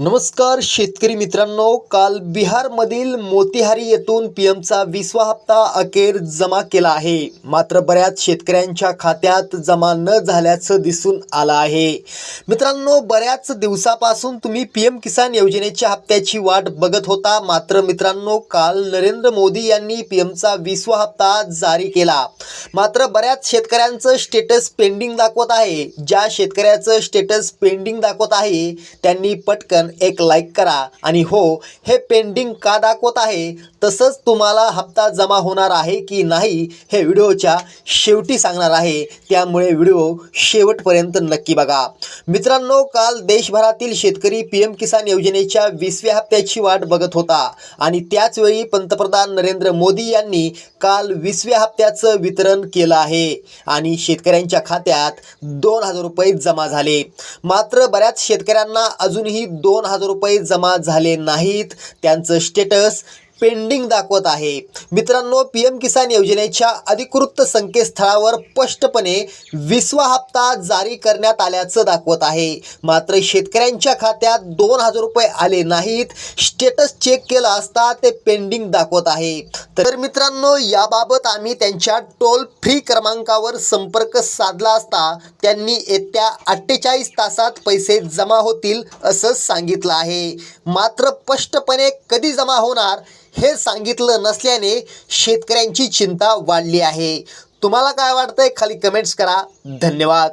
नमस्कार शेतकरी मित्रांनो. काल बिहारमधील मोतिहारी येथून पी एमचा विसवा हप्ता अखेर जमा केला आहे. मात्र बऱ्याच शेतकऱ्यांच्या खात्यात जमा न झाल्याचं दिसून आलं आहे. मित्रांनो बऱ्याच दिवसापासून तुम्ही पी एम किसान योजनेच्या हप्त्याची वाट बघत होता. मात्र मित्रांनो काल नरेंद्र मोदी यांनी पी एमचा विसवा हप्ता जारी केला. मात्र बऱ्याच शेतकऱ्यांचं स्टेटस पेंडिंग दाखवत आहे. ज्या शेतकऱ्याचं स्टेटस पेंडिंग दाखवत आहे त्यांनी पटकन एक लाईक करा. आणि हो हे पेंडिंग का दाखवत आहे? तसंच तुम्हाला हप्ता जमा होणार आहे की नाही हे व्हिडिओच्या शेवटी सांगणार आहे. त्यामुळे व्हिडिओ शेवटपर्यंत नक्की बघा. मित्रांनो काल देशभरातील शेतकरी पी एम किसान योजनेच्या वीसव्या हप्त्याची वाट बघत होता. आणि त्याचवेळी पंतप्रधान नरेंद्र मोदी यांनी काल वीसव्या हप्त्याचं वितरण केलं आहे. आणि शेतकऱ्यांच्या खात्यात दोन हजार रुपये जमा झाले. मात्र बऱ्याच शेतकऱ्यांना अजूनही दोन दोन हजार रुपये जमा झाले नाहीत. त्यांचं स्टेटस पेंडिंग दाखवत आहे. मित्रांनो पी एम किसान योजनेच्या अधिकृत संकेतस्थळावर स्पष्टपणे विसवा हप्ता जारी करण्यात आल्याचं दाखवत आहे. मात्र शेतकऱ्यांच्या खात्यात दोन हजार रुपये आले नाहीत. स्टेटस चेक केला असता ते पेंडिंग दाखवत आहे. तर मित्रांनो याबाबत आम्ही त्यांच्या टोल फ्री क्रमांकावर संपर्क साधला असता त्यांनी येत्या अठ्ठेचाळीस तासात पैसे जमा होतील असं सांगितलं आहे. मात्र स्पष्टपणे कधी जमा होणार हे सांगितलं नसल्याने शेतकऱ्यांची चिंता वाढली आहे. तुम्हाला काय वाटतंय? खाली कमेंट्स करा. धन्यवाद.